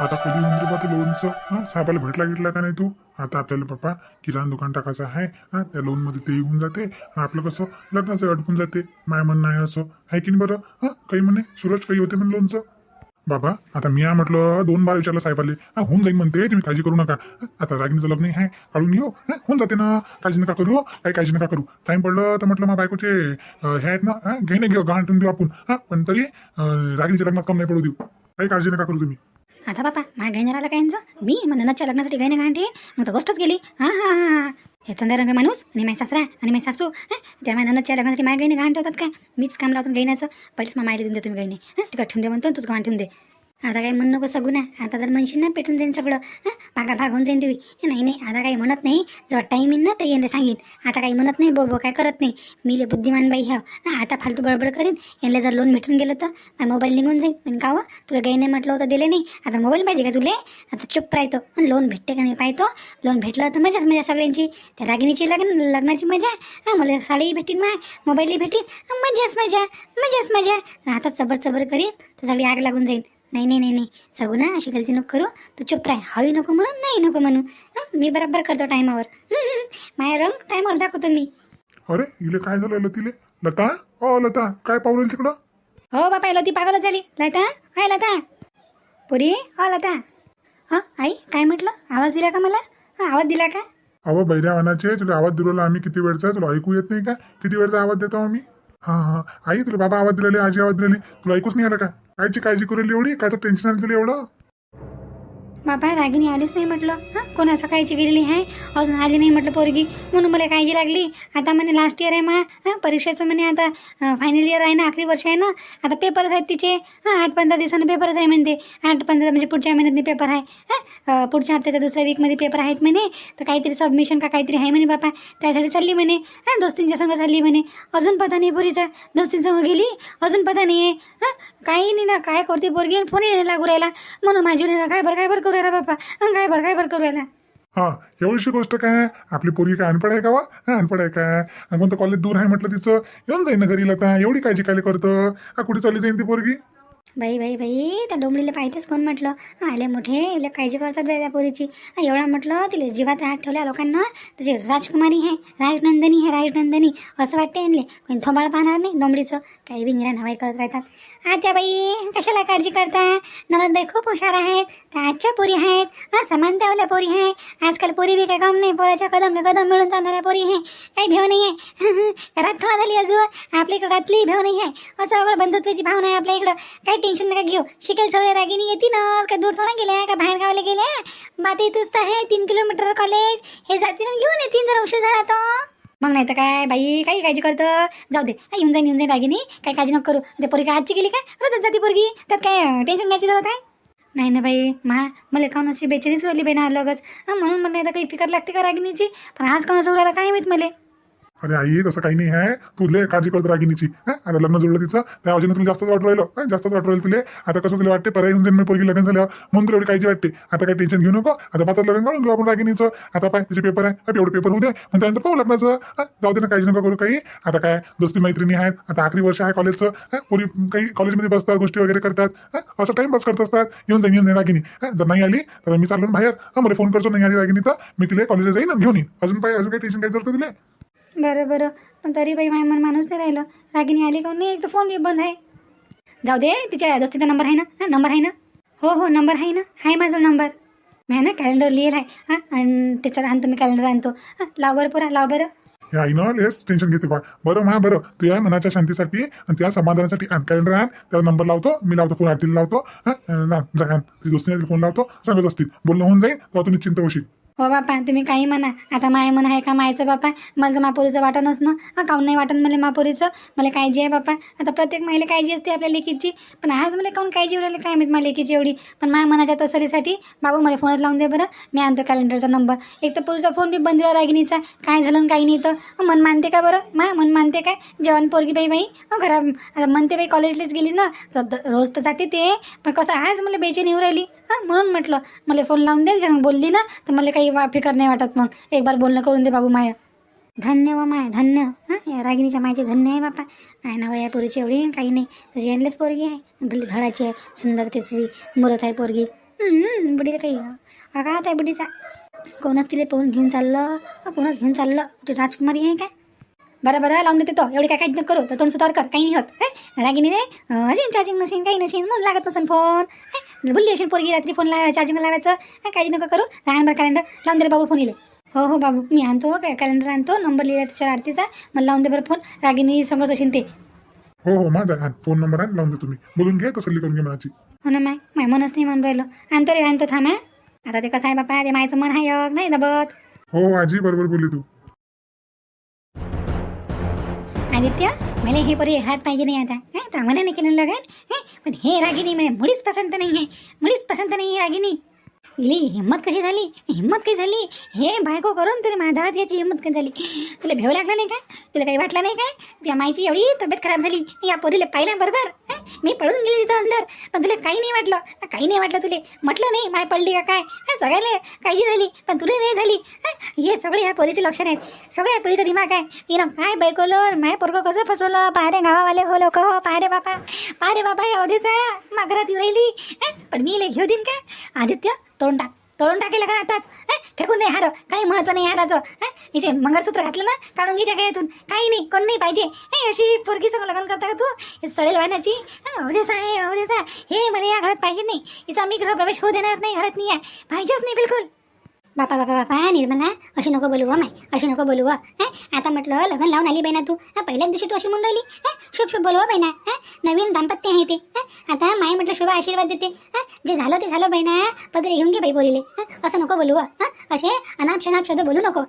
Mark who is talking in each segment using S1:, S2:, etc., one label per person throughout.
S1: आता कधी होऊन रे बा ते लोनचं हां साहेबाला भेटला गिटला का नाही तू? आता आपल्याला पप्पा किराणा दुकान टाकायचं आहे हां त्या लोनमध्ये ते होऊन जाते आणि आपलं कसं लग्नाचं अडकून जाते माय म्हणणं आहे असं. आहे की नाही बरं? हां काही म्हणे सूरज काही होते म्हणे लोनचं बाबा आता मी या म्हटलं दोन बार विचारलं साहेबाले. हा होऊन जाईन म्हणते तुम्ही काळजी करू नका. आता रागिणीचं लग्न आहे काढून घेऊ. हा होऊन जाते ना काळजी नका करू हो, काही काळजी नका करू. टाईम पडलं तर म्हटलं मग बायकोचे हे आहेत ना घेणे घेऊ गहाण ठेवून देऊ आपण. हा पण तरी रागिणीच्या लग्नात कम नाही पडू देऊ. काही काळजी नका करू तुम्ही.
S2: आता बापा माझ्या गैन राहिला काय यांचं? मी? मग ननदच्या लग्नासाठी गैन घांटे मग तर गोष्टच गेली. हा हा हा हे. चंद्ररंग माणूस आणि माझ्या सासरा आणि माझी सासू हं? त्या माझ्या ननदच्या लग्नासाठी माझ्या गैने घाण ठेवतात काय मीच काम लावतो गहिण्याचं पहिलेच मग मायला देऊन दे तुम्ही गैने हां? तिकडे ठेवून दे म्हणतो तूच घाण ठेवून दे. आता काय म्हणू नको सगू ना. आता जर म्हणशील ना पेटून जाईन सगळं हां? भागा भाग होऊन जाईन तुम्ही नाही नाही आता काही म्हणत नाही. जेव्हा टाईम येईन ना ते यांना सांगेन. आता काही म्हणत नाही बो काय करत नाही. मी ले बुद्धिमान बाई ह्या आता फालतू बडबड करीन. यांना जर लोन भेटून गेलं तर माझा मोबाईल निघून जाईन. पण का हो? तुला गाईने म्हटलं होतं दिले नाही. आता मोबाईल पाहिजे का तुले? आता चुप राहतो. आणि लोन भेटते का नाही पाहतो? लोन भेटलं तर मजाच मजा सगळ्यांची. त्या रागिणीची लग्न लग्नाची मजा. हां मला साडीही भेटीन मा मोबाईलही भेटीन. मजाच मजा. मजाच मजा. आता सबर सबर करीन. तर सगळी आग लागून जाईन. नाही नाही नाही नाही. सगू ना अशी गलती नको करू. तू चुप राह. हवी नको म्हणून नाही नको म्हणू. मी बरोबर करतो टायमावर माझ्या रंग टायमावर दाखवतो मी.
S1: अरे इले काय झालं लतीले? लता? ओ लता काय पाहू राहिली तिकडं?
S2: हो बापा लती पागलच झाली. लता? हाय लता? पुरी? हो लता? हां आई काय म्हटलं? आवाज दिला का मला? हां आवाज दिला का?
S1: अहो बैऱ्या वानाचे तुला आवाज दिलेला आम्ही किती वेळचा? तुला ऐकू येत नाही का? किती वेळचा आवाज देतो आम्ही? हां हां. आई तुला बाबा आवाज दिलेले आजी आवाज दिलेली. तुला ऐकूच नाही आलं का? कायची काळजी करू एवढी? काय तर टेन्शन आलं तुला एवढं?
S2: बाबा रागिनी आलीच नाही म्हटलं. हां? कोणा सकाळची गेलेली आहे अजून आली नाही म्हटलं पोरगी. म्हणून मला काळजी लागली. आता म्हणे लास्ट इयर आहे मा. हां? परीक्षेचं म्हणे आता फायनल इयर आहे ना आखरी वर्ष आहे ना. आता पेपरच आहेत तिचे. हां? आठ पंधरा दिवसानं पेपरच आहे म्हणते. आठ पंधरा म्हणजे पुढच्या महिन्यात पेपर आहे. हां? पुढच्या हप्त्याच्या दुसऱ्या वीकमध्ये पेपर आहेत म्हणे. तर काहीतरी सबमिशन का काहीतरी आहे म्हणे बापा. त्यासाठी चालली म्हणे. हां? दोस्तींच्या संग चालली म्हणे. अजून पता नाही पोरीचा. दोस्तींसंग गेली. अजून पता नाही आहे हां? काही नाही ना. काय करते पोरगी? फोन नाही लागू राहिला. म्हणून माझी काय बरं काय बरं करू राहिला बापा हं, काय बरं काय बरं करू राहिला.
S1: हा एवढीशी गोष्ट काय? आपली पोरगी काय अनपड आहे का वा? हा अनपड आहे काय? कोणतं कॉलेज दूर आहे म्हटलं तिचं? येऊन जाईन ना घरी लता. एवढी काळजी काय करतं? हा कुठे चालली जाईन ती पोरगी?
S2: बाई बाई बाई त्या डोंबलीला पाहिजेच कोण म्हटलं? आले मोठे इले काळजी करतात बाई त्या पोरीची. एवढा म्हटलं तिला जीवात हात ठेवल्या लोकांना तुझी राजकुमारी आहे राजनंदनी आहे राजनंदनी. असं वाटते यांले. कोणी थोबाळ पाहणार नाही डोंबडीचं काही बी निरा हवाई करत राहतात. आत्याबाई कशाला काळजी करता? नलदबाई खूप हुशार आहेत. त्या आजच्या पोरी आहेत. हां समानतावल्या पोरी आहे. आजकाल पोरी बी काय काम नाही. पोराच्या कदम कदम मिळून जाणाऱ्या पोरी आहे. काही भेव नाही आहे रात थोडा झाली अजून. आपल्या इकडं रातली भेव नाही आहे असं सगळं बंधुत्वाची भावना आहे आपल्या इकडं. काही टेन्शन नका घेऊ. शिकेल सवय रागिनी येते ना. काय दूर थोडा गेल्या? का बाहेर गावला गेल्या? बात इथंच तर आहे. तीन किलोमीटर कॉलेज हे जाते ना घेऊन येतील. जर उशीर झाला तर मग नाही तर काय बाई काही काळजी करतं? जाऊ दे. हा, येऊन जाईन येऊन जाईन रागिनी काही काळजी नको करू. ते पोरगी आजची गेली काय रोजच जाते पोरगी. त्यात काय टेन्शन घ्यायची जरूरत आहे नाही ना बाई मा मला काऊन अशी बेचारीच राहिली बाई ना लगच? हां म्हणून मला आता काही फिकर लागते का रागिनीची पण आज कोण असं काय माहीत मला?
S1: अरे आई तसं काही नाही आहे तू लय काळजी करत रागिनीची आता लग्न जुळलं तिचं त्या अजून तुला जास्तच वाटू राहिलं जास्तच वाटू राहिलं तुले. आता कसं तुला वाटते पर्याय येऊन मी पोरगी लग्न झाल्यावर. म्हणून तुला एवढी काळजी वाटते. आता काही टेन्शन घेऊ नको. आता पात्र लग्न काढून घेऊ आपण रागिनीचं आता पाय तिचे पेपर आहे. एवढे पेपर होऊ दे. मग त्यानंतर पाहू लग्नाचं जाऊ दे ना काळजी नका करू काही. आता काय दोस्ती मैत्रिणी आहेत. आता आखरी वर्ष आहे कॉलेजचं हं, पोरी काही कॉलेजमध्ये बसतात गोष्टी वगैरे करतात असं असं टाइमपास करत असतात. येऊन जाईन येऊन जाईन रागिनी जर नाही आली तर मी चाललो बाहेर. मला फोन करतो नाही आली रागिनी तर मी तिला कॉलेजला जाईन घेऊन येईन. अजून पाय अजून काही टेन्शन काय जर तुला.
S2: बरं बरं. पण तरी बाई माझ्या मन माणूस नाही राहिलं. रागिनी आली का? नाही एक तर फोन बी बंद आहे. जाऊ दे तिच्या दोस्तीचा नंबर आहे ना? हां नंबर आहे ना? हो हो नंबर आहे ना? आहे माझा नंबर मी ना कॅलेंडर लिहिलं आहे. हां आणि त्याच्यात आणतो मी कॅलेंडर आणतो. हां लाव बरं पुरा लाव बरं.
S1: हे आई ना लेस टेन्शन घेते बा बरं मा बरं. तू या मनाच्या शांतीसाठी आणि त्या समाधानासाठी आण कॅलेंडर आण. त्याला नंबर लावतो मी लावतो फोन आरतीला लावतो. हां ना जा आण दोस्तीने फोन लावतो. सांगत असतील बोलणं होऊन जाईल तेव्हा तुम्ही चिंता होशील.
S2: हो बापा तुम्ही काही म्हणा. आता माय म्हणा आहे का मायचं बापा? माझं मापोरीचं वाटणच ना. हा काऊन नाही वाटण मला मापोरीचं? मला काळजी आहे बापा. आता प्रत्येक महिला काळजी असते आपल्या लेकीची. पण आज मला काऊन काळजी उरली काय माहीत मला लेकीची एवढी? पण माय म्हणाच्या तसरीसाठी बाबा मला फोनच लावून दे बरं. मी आणतो कॅलेंडरचा नंबर एक तर पुरीचा फोन बी बंद राहिला रागिनीचा काय झालं काही नाही तर मन मानते का बरं? मा मन मानते काय? जेवण पोरगी बाई बाई. घरा आता म्हणते बाई कॉलेजलाच गेली ना. तर रोज तर जाते ते. पण कसं आज मला बेचैनी येऊ राहिली. हां म्हणून म्हटलं मला फोन लावून दे बोलली ना तर मला काही वा- फिकर नाही वाटत मग. एक बार बोलणं करून दे बाबू माया. धन्य व माय धन्य. हां या रागिणीच्या मायचे धन्य आहे बापा. काय ना आहे या पोरीची एवढी काही नाही. तशी यांनाच पोरगी आहे. भले धडाची आहे सुंदर त्याची मुरत आहे पोरगी. हम्म, काही आघात आहे बुडीचा. कोणच तिला पोहून घेऊन चाललं कोणच घेऊन चाललं. तू राजकुमारी आहे काय? बरं बरं लावून देते तो एवढी काय नको करू. तर तोंड सुधार कर. काही नाही होत. हे? रागिनी रे? अजून चार्जिंग नसेल काही नसेल म्हणून लागत नसेल फोन हे? बोलली असेल पोरगी रात्री फोन लावा चार्जिंग लावायचं. हे काही नको करू. राहणार बरं कॅलेंडर लावून दे बाबू फोन इले. हो हो बाबू. मी आणतो काय? कॅलेंडर आणतो. नंबर लिहिला त्याच्या आरतीचा. मला लावून दे बरं फोन रागिनी समज असेल ते.
S1: हो हो माझा हा फोन नंबर आहे लावून दे तुम्ही. बोलून घे तसली करून घे मनाची.
S2: हो ना माय. माय मनच नाही म्हणून राहिलो. आणतो रे आणतो थांब हा. आता ते कसं आहे बापा? ते मायचं मन आहे नाही दबत
S1: हो हो, आजी बरोबर बोलली तू.
S2: आदित्य मला हे परी हात पाहिजे नाही आता. हा तर नाही केलं लगन पण हे रागिनी मला मुळीच पसंत नाही आहे मुळीच पसंत नाही आहे रागिनी इली हिंमत कशी झाली? हिंमत कशी झाली? हे बायको करून तरी माझ्या दारात याची हिंमत काय झाली? तुला भेव लागला नाही काय तुला काही वाटलं नाही काय तुझ्या माईची एवढी तब्येत खराब झाली. या पोरीला पाहिल्या बरोबर मी पळून गेली तिथं अंदर पण तुला काही नाही वाटलं. काही नाही वाटलं तुले. म्हटलं नाही माय पडली का काय? सगळ्याला काळजी झाली. पण तुला नाही झाली. हे सगळे ह्या पोरीचे लक्षण आहेत. सगळ्या पोरीचा दिमाग आहे तिनं काय बैकवलं माय पोरगं कसं फसवलं? पाहरे गावावाले हो लोक हो पाहरे बापा. पाहरे बापा हे अवधीचा माघरात राहिली हं? पण मी इले घेऊ देईन काय आदित्य तोडून टाक. तोडून टाकेल का आताच? हं? फेकून दे हार. काही महत्त्व नाही हाराचं. हिचे मंगळसूत्र घातलं ना काढून घे गळ्यातून काही नाही कोण नाही पाहिजे. हे अशी पोरगी सगळं लग्न करता का तू? सडेल वाहनाची अवधेसा आहे अवधेसा हे मला या घरात पाहिजे नाही. हिचा मी गृहप्रवेश होऊ देणार नाही घरात नाही आहे. पाहिजेच नाही बिलकुल. बापा बापा बापा निर्मला अशी नको बोलू हो माय अशी नको बोलू हो. आता म्हटलं लग्न लावून आली बहिणा तू. पहिल्याच दिवशी तू अशी म्हणून राहिली. शुभ शुभ बोलू हो बहिणा नवीन दाम्पत्य आहे ते. आता माय म्हटलं शुभ आशीर्वाद देते. जे झालं ते झालं बहिणा पदरी घेऊन घे बाई बोलिले. असं नको बोलू असे अनाप शनाप शब्द बोलू नको.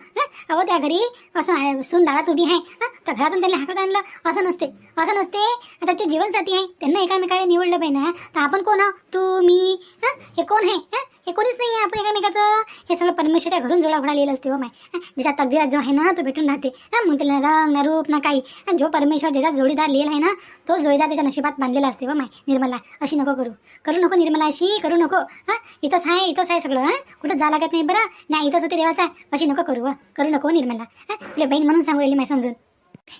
S2: अहो त्या घरी असं सून दारात उभी आहे. तर घरातून त्यांना हाकत आणलं. असं नसते. असं नसते. आता ते जीवनसाथी आहे. त्यांना एकामेकाला निवडलं बहिणा तर आपण कोण तू मी हे? कोण आहे? हे कोणीच नाही आहे आपण एकामेकाचं. हे सगळं परमेश्वरच्या घरून जोडा घोडा लिहिलं असते हो माय. ज्याच्या तकदीरात जो आहे ना तो भेटून राहते. हं? मग त्याला रंग ना रूप ना काही. जो परमेश्वर ज्याचा जोडीदार लिहिला आहे ना तो जोडीदार त्याच्या नशिबात बांधलेला असते हो माय निर्मला. अशी नको करू. करू नको निर्मला अशी करू नको. हां इथंच आहे इथंच आहे सगळं हां. कुठं जा लागत नाही बरं. नाही इथंच होते देवाचा. अशी नको करू हो. करू नको निर्मला. हां तुला बहीण म्हणून सांगू राहिली माय समजून.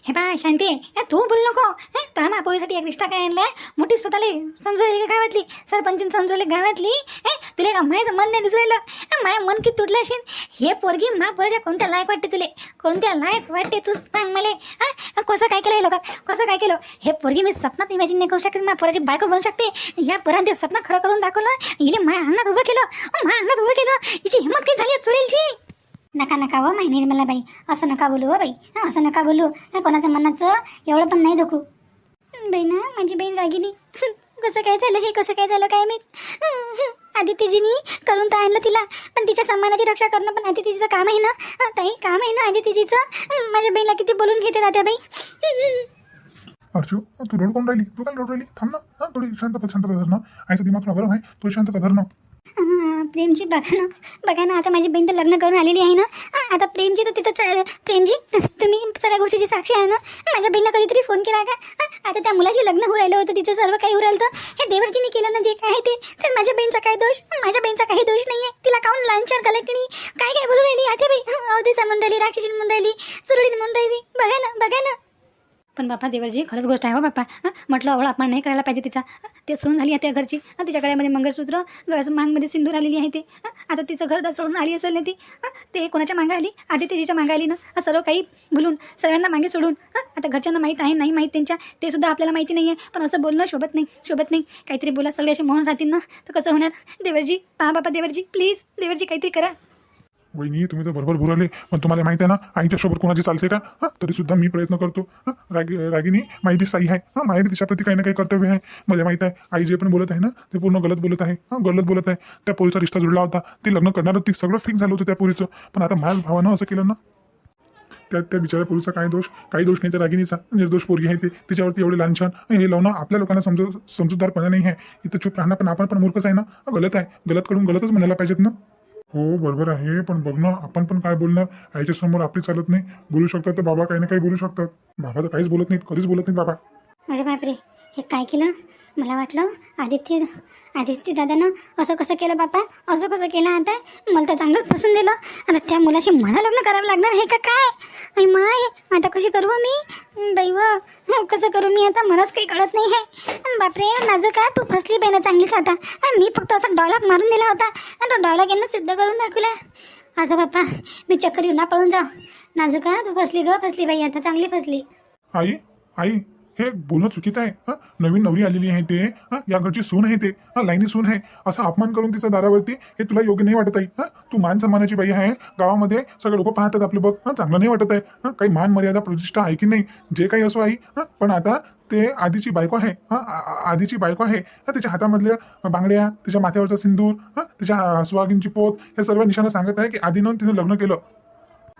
S2: हे बा शांती ए, तू बोल नको हे तर पोळीसाठी एक रिश्ता काय आणलाय मोठी स्वतःला समजवली गावातली सरपंचीन समजवली गावातली ए तुला का माझं मन नाही दिसू राहिलं ए, मन किती तुटलं असेल हे पोरगी मा पोरच्या कोणत्या लायक वाटते तुले कोणत्या लायक वाटते तू सांग मला हा कसं काय केलं हे लोक कसं काय केलं हे पोरगी मी स्वप्नात इमॅजिन नाही करू शकत मा पोराची बायको बनू शकते या पोराने ते स्वप्न खरं करून दाखवलं हिने माया अंगणात उभं केलं अ, माझ्या अंगणात उभं केलं हिची हिंमत काही झाली चुडेलची नका नका हो माय निर्मला बाई. असं नका बोलू हो बाई. हां असं नका बोलू. कोणाच्या कोणाचं मनाचं एवढं पण नाही दुखू. ना माझी बहीण रागिनी कसं काय झालं हे? कसं काय झालं काय मी आदित्यजीनी करून तर आणलं तिला. पण तिच्या सन्मानाची रक्षा करणं पण आदित्यजीचं काम आहे ना? ताई काम आहे ना आदित्यजीचं? माझ्या बहिणीला किती बोलून घेते तात्याबाई
S1: अर्जू तू रड कोण राहिली? तू काय रड राहिली? थांब ना. थोडी शांतता शांतता धरणं आईचं दिमाग तुला गरम आहे. थोडी शांतता धरणं
S2: प्रेमजी बघा ना. बघा ना आता माझी बहीण तर लग्न करून आलेली आहे ना. आता प्रेमजी तर तिथं प्रेमजी तुम्ही सगळ्या गोष्टीची साक्षी आहे ना? माझ्या बहिणीनं कधीतरी फोन केला का? आता त्या मुलाची लग्न होऊ राहिलं होतं तिचं सर्व काही होऊ तर होतं. हे देवरजीने केलं ना जे काय ते? तर माझ्या बहिणीचा काय दोष? माझ्या बहिणीचा काही दोष नाही आहे तिला काऊन लांचर कलेक्टनी काय काय बोलू राहिली? आता बाई अवधीचा म्हणून राहिली राक्षसी म्हणून राहिली सुरळीने म्हणून राहिली बघा ना बघा ना. पण बापा देवरजी खरंच गोष्ट आहे हो बापा. म्हटलं अवळ अपमान नाही करायला पाहिजे तिचा. ते सोन झाली आहे त्या घरची. तिच्या गळ्यामध्ये मंगळसूत्र गळ्याचं मांगमध्ये सिंदूर आलेली आहे ते. आता तिचं घर सोडून आली असेल ना ती. ते कोणाच्या मागं आली? आधी तिच्या मागं आली ना? सर्व काही भुलून सर्वांना मागे सोडून. आता घरच्यांना माहीत आहे नाही माहीत त्यांच्या ते सुद्धा आपल्याला माहिती नाही आहे पण असं बोलणं शोभत नाही शोभत नाही. काहीतरी बोला सगळे असे मोहन राहतील ना? तर कसं होणार? देवरजी पहा बापा देवरजी प्लीज देवरजी काहीतरी करा.
S1: वहिनी तुम्ही तर बरोबर बुराले पण तुम्हाला माहिती आहे ना आईच्या सोबत कोणाची चालते का? हा तरी सुद्धा मी प्रयत्न करतो. रागी रागिनी माई बी साई आहे. हा माई बी तिच्याप्रती काही ना काही कर्तव्य आहे. मला माहीत आहे आई जे पण बोलत आहे ना ते पूर्ण गलत बोलत आहे. हा गलत बोलत आहे. त्या पोरीचा रिश्ता जुळला होता. ते लग्न करणार होती सगळं फिक्स झालं होतं त्या पोरीचं. पण आता माझ्या भावानं असं केलं ना त्या त्या बिचाऱ्या पोरीचा काय दोष? काही दोष नाही त्या रागिनीचा निर्दोष पोरगी आहे ते. तिच्यावरती एवढे लांछन. हे लावणं आपल्या लोकांना समज समजूतदारपणा नाही आहे. इथं चूप राहणं पण आपण पण मूर्खच आहे ना. गलत आहे. गलत कडून गलतच म्हणायला पाहिजेत ना. हो बरोबर आहे. पण बघ ना आपण पण काय बोलणं आईच्या समोर आपली चालत नाही. बोलू शकतात तर बाबा काही ना काही बोलू शकतात. बाबा तर काहीच बोलत नाहीत कधीच बोलत नाहीत बाबा.
S2: अरे बापरे. हे काय केलं? मला वाटलं आदित्य आदित्य दादानं असं कसं केलं बापा? असं कसं केलं? आता मला तर चांगलं फसून दिलं. आता त्या मुलाशी मला लग्न करावं लागणार हे का काय? आणि माय आता कशी करू मी? दैव हो, कसं करू मी आता? मलाच काही कळत नाही आहे बापरे नाजू का तू फसली बाई ना चांगलीच आता. मी फक्त असा डॉलॉग मारून दिला होता. आणि तो डॉलॉग यांना सिद्ध करून दाखवला. आता बाप्पा मी चक्कर येऊन पळून जाऊ. नाजूका तू फसली ग फसली बाई आता चांगली फसली.
S1: आई आई हे बोलणं चुकीचं आहे हं? नवीन नवरी आलेली आहे ते हं? या घरची सून आहे ते हं? लाईनी सून आहे असा अपमान करून तिचा दारावरती हे तुला योग्य नाही वाटत आहे हं? तू मान सन्मानाची बाई आहे गावामध्ये सगळे लोक पाहतात आपले बघ हं? चांगलं नाही वाटत आहे हं? काही मान मर्यादा प्रतिष्ठा आहे की नाही जे काही असो आहे हा पण आता ते आधीची बायको आहे हं? आधीची बायको आहे हं? तिच्या हातामधल्या बांगड्या तिच्या माथ्यावरचा सिंदूर हं? तिच्या सुहागिनची पोत हे सर्व निशाणं सांगत आहे की आधीनं तिनं लग्न केलं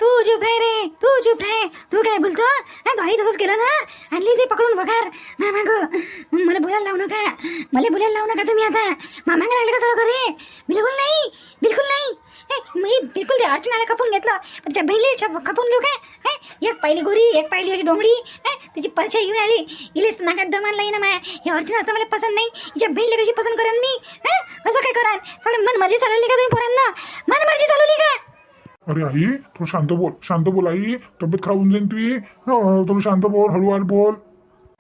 S2: तू चुप आहे रे तू चुप आहे तू काय बोलतो? हा घरी तसंच केलं ना? आणली ते पकडून बघार मामा गो. मला बोलायला लावू नका. मला बोलायला लावू नका तुम्ही आता. मामांग लागले का सगळं घरी? बिलकुल नाही बिलकुल नाही. हे, मी बिलकुल ते अर्चनाला खपून घेतलं. पण त्या बहिणीला खपून घेऊ काय? हे, एक पाहिली गोरी एक पाहिली अशी डोंगडी. हे, तिची परछाई घेऊन आली. इलेच नाकात दमान नाही ना माया. हे अर्चना असतं मला पसंत नाही. हिच्या बहिणीला कशी पसंत करेन मी? हे, कसं काय कराल? सगळं मन मर्जी चालवली का तुम्ही पोरांना? मन मर्जी चालवली का?
S1: अरे आई थोडं शांत बोल. शांत बोल आई. तब्येत खराब होऊन जाईन तुझी. हं, थोडं शांत बोल हळूहळू बोल.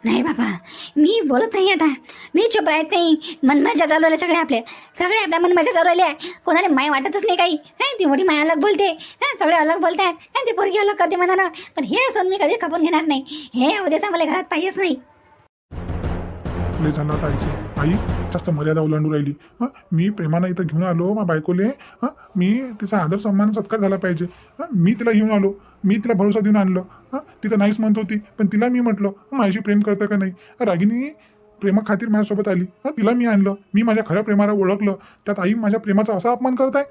S2: नाही बाबा मी बोलत नाही आता. मी चुप राहत नाही. मनमाशा चालवल्या सगळे आपले सगळे आपल्या मनमाशा चालवल्या कोणाला माय वाटतच नाही काही. हं, ती मोठी माय अलग बोलते. हं, सगळे अलग बोलतात. हं, ती पोरगी अलग करते मनानं. पण हे असं मी कधी खपून घेणार नाही. हे उद्याचा मला घरात पाहिजेच नाही.
S1: आई जास्त मर्यादा ओलांडू राहिली. हं मी प्रेमानं इथं घेऊन आलो मा बायकोले. हां मी तिचा आदर सन्मान सत्कार झाला पाहिजे. हां मी तिला घेऊन आलो. मी तिला भरोसा देऊन आणलं. हां तिथं नाहीच म्हणत होती पण तिला मी म्हटलं माझी प्रेम करतं का नाही? रागिनी प्रेमाखातीर माझ्यासोबत आली. हां तिला मी आणलं. मी माझ्या खऱ्या प्रेमाला ओळखलं. त्यात आई माझ्या प्रेमाचा असा अपमान करत आहे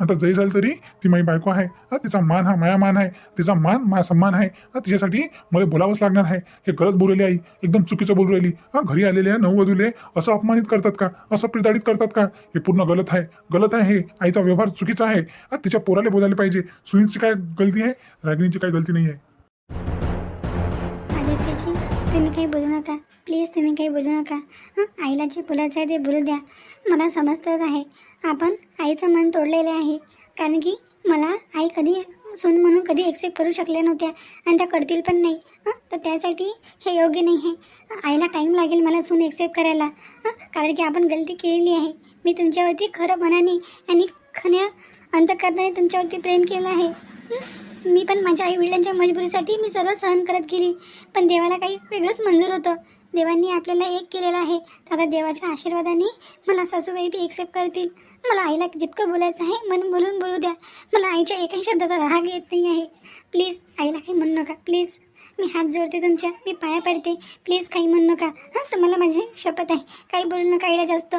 S1: आता जरी झालं तरी ती माझी बायको आहे. तिचा मान हा माया मान आहे. तिचा मान माझा सन्मान आहे. तिच्यासाठी मला बोलावंच लागणार आहे. हे गलत बोललेली आई एकदम चुकीचं बोलू राहिली. हा घरी आलेल्या नववधूले असं अपमानित करतात का? असं प्रताडित करतात का? हे पूर्ण गलत आहे. गलत आहे हे. आईचा व्यवहार चुकीचा आहे. हं, तिच्या पोराला बोलायला पाहिजे. सुनीलची काय गलती आहे? रागिणीची काय गलती नाही आहे
S2: तुम्ही काही बोलू नका. प्लीज तुम्ही काही बोलू नका. हां आईला जे बोलायचं आहे ते बोलू द्या. मला समजतच आहे. आपण आईचं मन तोडलेलं आहे. कारण की मला आई कधी सून म्हणून कधी एक्सेप्ट करू शकल्या नव्हत्या आणि त्या करतील पण नाही. हां तर त्यासाठी हे योग्य नाही आहे. आईला टाईम लागेल मला सून एक्सेप्ट करायला. हं, कारण की आपण गलती केलेली आहे. मी तुमच्यावरती खरं मनाने आणि खऱ्या अंतकरणाने तुमच्यावरती प्रेम केलं आहे. मी पण माझ्या आई वडिलांच्या मजबुरीसाठी मी सर्व सहन करत गेली. पण देवाला काही वेगळंच मंजूर होतं. देवांनी आपल्याला एक केलेलं आहे. तर आता देवाच्या आशीर्वादाने मला सासूबाई बी एक्सेप्ट करतील. मला आईला जितकं बोलायचं आहे म्हणून बोलून बोलू द्या. मला आईच्या एकाही शब्दाचा राग येत नाही आहे. प्लीज आईला काही म्हणू नका. प्लीज मी हात जोडते तुमच्या. मी पाया पडते. प्लीज काही म्हणू नका. हां तुम्हाला माझी शपथ आहे. काही बोलू नका आईला जास्त.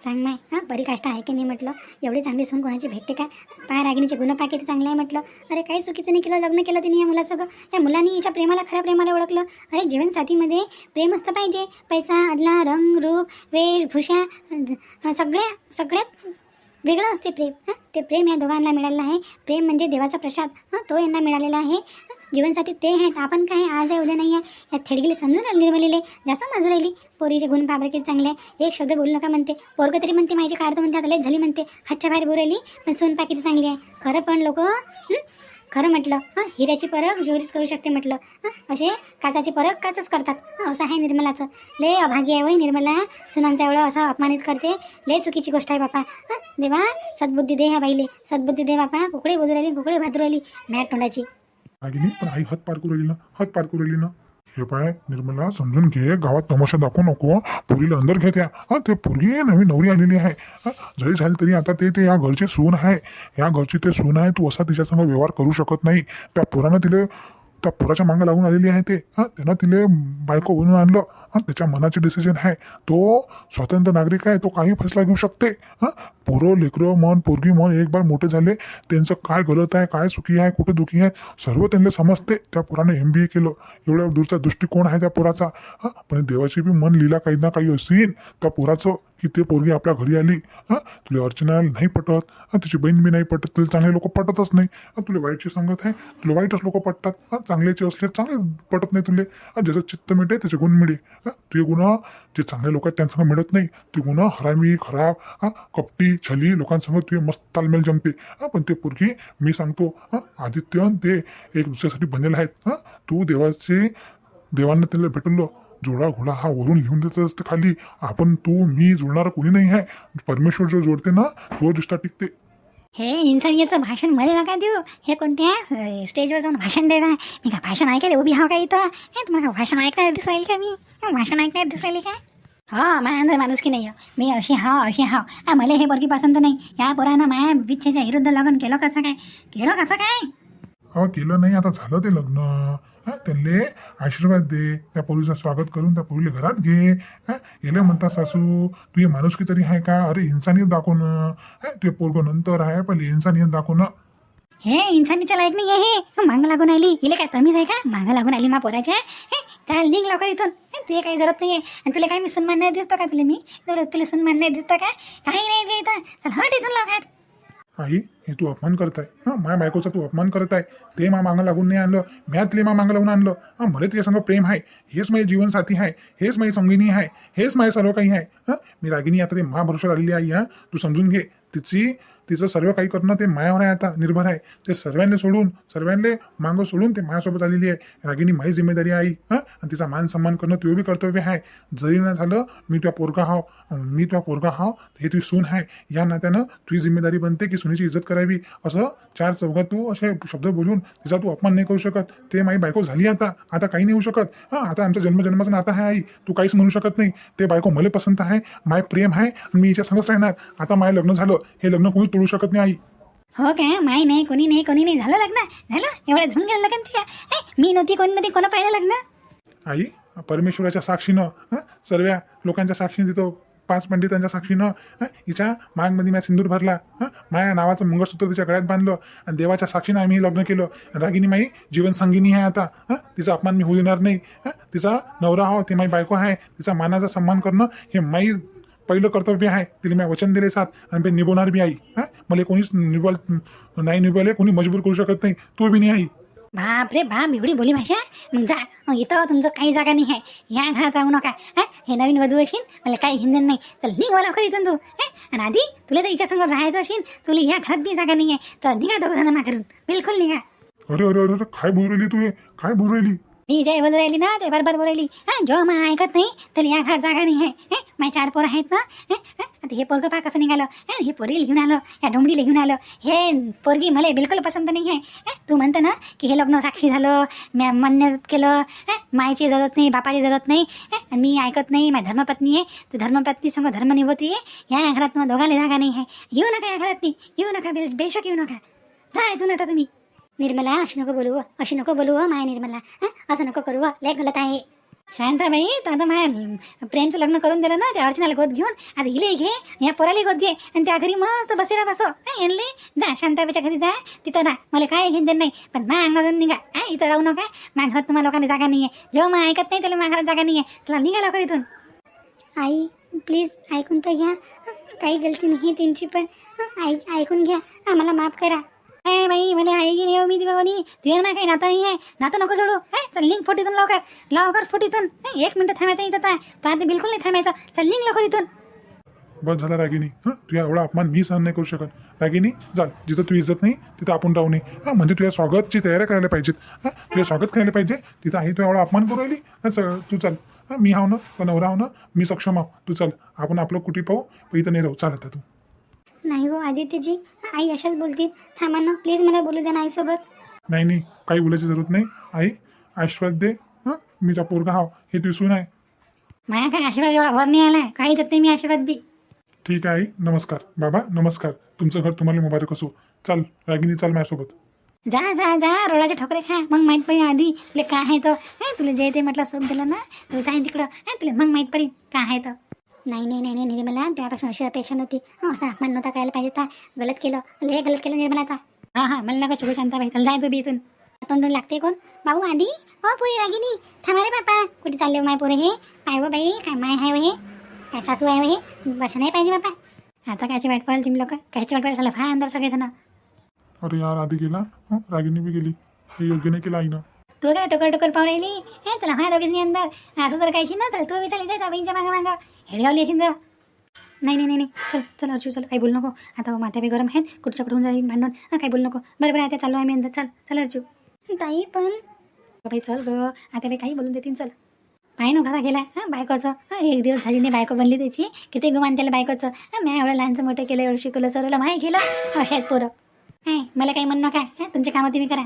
S2: सांग माय हां? काष्ट आहे की नाही म्हटलं? एवढी चांगली सून कोणाची भेटते काय? पाय रागिणीचे गुन्हा पाय किती चांगले आहे म्हटलं. अरे काही चुकीचं नाही केलं लग्न केलं तिने या मुलासोबत. या मुलांनी हिच्या प्रेमाला खऱ्या प्रेमाला ओळखलं. अरे जीवनसाथीमध्ये प्रेम असतं पाहिजे. पैसा अदला रंग रूप वेशभूषा सगळ्या सगळ्यात वेगळं असते प्रेम. हां? ते प्रेम या दोघांना मिळालेलं आहे. प्रेम म्हणजे देवाचा प्रसाद. हां तो यांना मिळालेला आहे. जीवनसाथी ते आहेत आपण काय आज आहे उद्या नाही आहे. या थेडगीले समजून निर्मलेले जास्त माझू राहिली. पोरीचे गुण पाबर किती चांगले. आहे. एक शब्द बोलू नका म्हणते. पोरगं तरी म्हणते माझी काढतो म्हणते आता लयच झाली म्हणते. हातच्या बाहेर बोलू राहिली पण सोन किती चांगली आहे. खरं पण लोक खरं म्हटलं हां? हिऱ्याची परख जोरीच करू शकते म्हटलं हां? असे काचाची परख काचच करतात. असं आहे निर्मलाचं. लय अभागी आहे वय निर्मला. सुनांचा एवढं असं अपमानित करते. लय चुकीची गोष्ट आहे बापा. हां? देवा सद्बुद्धी दे ह्या बाईले. सद्बुद्धी दे बापा. कुकडे बोलू राहिली कुकडे भादू राहिली. मॅट तोंडाची
S1: नाही पण आई हात पार करू राहिली ना हात पार करू राहिली ना. हे पाय निर्मला समजून घे गावात तमाशा दाखवू नको. पुरीला अंदर घे त्या. हा ते पोरगी नवीन नवरी आलेली आहे. जरी झाली तरी आता ते ते या घरचे सून आहे. या घरची ते सून आहे तू असा तिच्यासंग व्यवहार करू शकत नाही. त्या पोरानं तिले त्या पोराच्या मागं लागून आलेली आहे ते. हा त्यानं तिले बायको बनवून आणलं. हां त्याच्या मनाची डिसिजन आहे. तो स्वतंत्र नागरिक आहे तो काही फैसला घेऊ शकते. हा पोरं लेकरं मन पोरगी मन एक बार मोठे झाले त्यांचं काय गलत आहे काय सुखी आहे कुठे दुखी आहे सर्व त्यांना समजते. त्या पोराने एम बी ए केलं. एवढ्या दूरचा दृष्टिकोन आहे त्या पोराचा. हां पण देवाची बी मन लिला काही ना काही असेल त्या पोराचं की ते पोरगी आपल्या घरी आली. हां तुला अर्चना नाही पटत. तुझी तिची बहीण बी नाही पटत. तुला चांगले लोक पटतच नाही. हा तुला वाईटची सांगत आहे. तुला वाईटच लोक पटतात. हा चांगल्याचे असले चांगले पटत नाही तुले. हा ज्याचं चित्त मिटे त्याचे गुण मिळे ते गुण जे चांगले लोक आहेत त्यांसंग मिळत नाही. ते गुण हरामी खराब हा कपटी छली लोकांसंग ते मस्त तालमेल जमते. हा पण ते पोरगी मी सांगतो हा आदित्य ते एक दुसऱ्यासाठी बनलेले आहेत. हा तू देवाचे देवांना त्याला भेटलो जोडा घोडा हा वरून लिहून देत असते खाली. आपण तू मी जुळणारा कोणी नाही आहे. परमेश्वर जो जोडते ना तो दृष्टा टिकते.
S2: हे इन्सानियतचं भाषण मला नका देऊ. हे कोणत्या स्टेजवर जाऊन भाषण देत आहे. मी का भाषण ऐकायला उभी हाव का इथं? हे तुम्हाला भाषण ऐकणार दिसू राहील का मी? भाषण ऐकणार दिसू राहिली का? हा माझ्या अंदर माणूस की नाही हो. मी अशी हाव अशी हाव. आ मला हे पोरगी पसंत नाही. या पोरानं माया विच्छेच्या विरुद्ध लग्न केलं कसं काय? केलं कसं काय?
S1: हो केलं नाही. आता झालं ते लग्न. हा त्यांले आशीर्वाद दे त्या पोरीचं स्वागत करून त्या पोरीला घरात घे. हा म्हणता सासू तुझे माणुसकी तरी आहे का? अरे इन्सानियत दाखवणं हा ते पोरग नंतर आहे पहिले इन्सानियत दाखवणं
S2: हे इन्सानीच्या लायक नाही आहे हे मांग लागून आली. हिला काय तमीच आहे का? मांग लागून आली मा पोराच्या. हे चाल निघ लवकर इथून. तुझे काही जरूरत नाही आहे आणि तुला काय मी सुनमान नाही दिसतो का तुला मी? तुला तुला सुनमान नाही दिसतो का? काही नाही तुला इथं. चल हट इथून लवकर.
S1: आई हे तू अपमान करत आहे हा माझ्या बायकोचा तू अपमान करत आहे ते मा मागं लागून नाही आणलं. म्यातले मा मागं लागून आणलं. हा मला तुझ्या संग प्रेम आहे हेच माझे जीवनसाथी आहे हेच माझी संगिनी आहे हेच माझे सर्व काही आहे हा मी रागिनी आता ते मा भरोशावर आलेली आई हा तू समजून घे. तिची तिचं सर्व काही करणं ते मायावर आहे आता निर्भर आहे. ते सर्वांनी सोडून सर्वांनी मागं सोडून ते माझ्यासोबत आलेली आहे. रागिनी माझी जिम्मेदारी आहे आई आणि तिचा मान सन्मान करणं तो बी कर्तव्य आहे. जरी ना झालं मी तुझा पोरगा हाव. मी तुझा पोरगा हाव हे तुझी सून आहे. या नात्यानं तुझी जिम्मेदारी बनते की सुनीची इज्जत करावी. असं चार चौघात तू असे शब्द बोलून तिचा तू अपमान नाही करू शकत. ते माझी बायको झाली आता. आता काही नाही होऊ शकत. हां? आता आमचा जन्मजन्माचं नातं आहे आई. तू काहीच म्हणू शकत नाही. ते बायको मला पसंत आहे माय प्रेम आहे मी हिच्या संगच राहणार. आता माय लग्न झालं. हे लग्न कोणी तोडू शकत नाही आई.
S2: हो काय माही नाही कोणी नाही कोणी नाही. झालं लग्न? झालं? एवढं धुवून गेलं लग्न तुझ्या? मी नव्हती कोणी नव्हती कोणा पाहिलं लग्न?
S1: आई परमेश्वराच्या साक्षीनं हं, सर्व लोकांच्या साक्षीने तिथं पाच पंडितांच्या साक्षीनं हं, हिच्या मागमध्ये मी सिंदूर भरला हं, माया नावाचं मंगळसूत्र तिच्या गळ्यात बांधलं आणि देवाच्या साक्षीनं आम्ही हे लग्न केलं. रागिनी माई जीवन संगिनी आहे आता हं, तिचा अपमान मी होऊ देणार नाही हं, तिचा नवरा हो ती माई बायको आहे. तिचा मानाचा सन्मान करणं हे माई पहिलं कर्तव्य आहे. तिला मी वचन दिले साथ आणि ते निभवणार बी आई. हं, मला कोणीच निभल नाही निभवले कोणी मजबूर करू शकत नाही. तू बी नाही आई.
S2: बाप रे बाप एवढी बोली भाषा जा इथं तुमचं काही जागा नाही आहे. या घरात राहू नका. हा? हे नवीन वधू असेल मला काही हिंदन नाही. चल निघ मला खरी तू. हे? आणि आधी तुला तर हिच्या संग राहायचं असेल तुला या घरात बी जागा नाही आहे. तर निघा दोघं जण करून बिलकुल निघा.
S1: अरे अरे अरे अरे काय बोलू राहिली तू हे? काय बोलू राहिली?
S2: मी जे बोलू राहिली ना ते बरोबर बोलायली जो मा ऐकत नाही तर या घरात जागा नाही आहे. हे माझे चार पोरं आहेत ना हे, आता हे पोरगं पहा कसं निघालं. हे हे पोरीला घेऊन आलं या डोंबडीला घेऊन आलं. हे पोरगी मला बिलकुल पसंत नाही आहे. हे, तू म्हणतं ना की हे लग्न साक्षी झालं म्या मान्य केलं. हे, मायची जरूरत नाही बापाची जरूरत नाही. हे, मी ऐकत नाही माझी धर्मपत्नी आहे. तू धर्मपत्नी संग धर्म निभवती आहे. या घरात मग दोघाला जागा नाही आहे. येऊ नका या घरात नाही येऊ नका बेश बेशक येऊ नका. जा इथून आता तुम्ही. निर्मला अशी नको बोलू अशी नको बोलू माय निर्मला? असं नको करू लय गलत आहे. शांताबाई आता माया प्रेमचं लग्न करून दिलं ना त्या अर्चनाला गोद घेऊन आता हिले घे या पोराला गोद घे आणि त्या घरी मस्त बसेला बसो. यांले जा शांताबाईच्या घरी जा तिथं ना मला काय घेऊन नाही पण मा अंगातून निघा. हा इथं राहू नका. माझ्या घरात तुम्हाला लोकांना जागा नाही आहे जेव्हा मग ऐकत नाही त्याला माझ्या घरात जागा नाही आहे चला निघा लवकर इथून. आई प्लीज ऐकून तर घ्या. काही गलती नाही त्यांची पण ऐक ऐकून घ्या. आम्हाला माफ करा. अरे बाई म्हणे आहे की नाही हो मी दिवानी तुझ्या ना काही नातं नाही आहे नातं नको सोडू हे चल निघ फुटीतून लवकर लवकर फुटीतून हे, एक मिनिट थांबायचं इथं तर आता बिलकुल नाही थांबायचं चल लिंक लवकर इथून
S1: बस झाला रागिनी हां तुझ्या एवढा अपमान मी सहन नाही करू शकत रागिनी चाल जिथं तू इज्जत नाही तिथं आपण राहू नये हां म्हणजे तुझ्या स्वागतची तयारी करायला पाहिजेत हां तुझ्या स्वागत करायला पाहिजे तिथं आहे तू एवढा अपमान करू राहिली हां तू चल हां मी हाव ना नवरा हाव ना मी सक्षम आहो तू चल आपण आपलं कुठे पाहू इथं नाही राहू चाल तू
S2: नाही हो आदित्यजी. आई अशाच बोलतील. थांबा ना प्लीज मला बोलू द्या ना आईसोबत.
S1: नाही नाही काही बोलायची जरूरत नाही. आई आशीर्वाद दे. हां मी त्या पोरगा हाव हे दिसून आहे.
S2: माझ्या काय आशीर्वाद एवढा वर नाही आलाय काही देत नाही मी आशीर्वाद बी.
S1: ठीक आहे आई. नमस्कार. बाबा नमस्कार. तुमचं घर तुम्हाला मुबारक असो. चाल रागिनी चाल माझ्यासोबत.
S2: जा जा जा रोडाचे ठोकरे खा. मग माहीत पडेल आधी तुला काय आहे तर हे तुला जे ते म्हटलं सोप दिलं ना. तुला जाईन तिकडं. हे तुला मग माहीत पडेल काय आहे तर नाही नाही नाही नाही निर्मला त्यापासून अशी अपेक्षा नव्हती. हं, असा अपमान नव्हता करायला पाहिजे होता. गलत केलं. लय गलत केलं निर्मलाचा. हां हां मला नका शुभ शांताबाई. चल जाय तू बी इथून. तोंडून लागते कोण? भाऊ आधी? हो पुरी रागिनी. थांबा रे बापा कुठे चालले हो माय पोरे हे? काय हो बाई? काय माय आहे हो हे काय सासू आहे हो हे बस नाही पाहिजे बापा आता कायची वाट पाहिजे तुम्ही लोक? कायची वाट पाहिजे चला फाय अंदर सगळेजण.
S1: अरे यार आधी गेला? हं? रागिनी बी गेली. हे योग्य नाही केलं आईनं.
S2: तू काय टोकर टोकर पाहू राहिली हे तुला माझ्या दोघींनी अंदर. असं जर काही ना तर तू विचारली जायचा बहीणच्या मागं मागं. हेडगावली असेल तर नाही नाही नाही नाही. चल चल अर्जू चल. काही बोलू नको. आता माथ्या बी गरम आहेत. कुठच्या कुठून जाईल भांडण? हां काही बोलू नको. बरं बरं आता चाललो आहे मी अंदर. चल चल अर्जू. ताई पण बाई चल ग. आता बाई काही बोलून देतील चल. पाय नो कसा गेला हां बायकोचं. हां एक दिवस झाली नाही बायको बनली त्याची. किती गुमान त्याला बायकोचं. हां मी एवढं लहानचं मोठं केलं एवढं शिकवलं सरवलं माही केलं अशा आहेत पोरं. हाय मला काही म्हणू नका. हां तुमच्या कामं तुम्ही करा.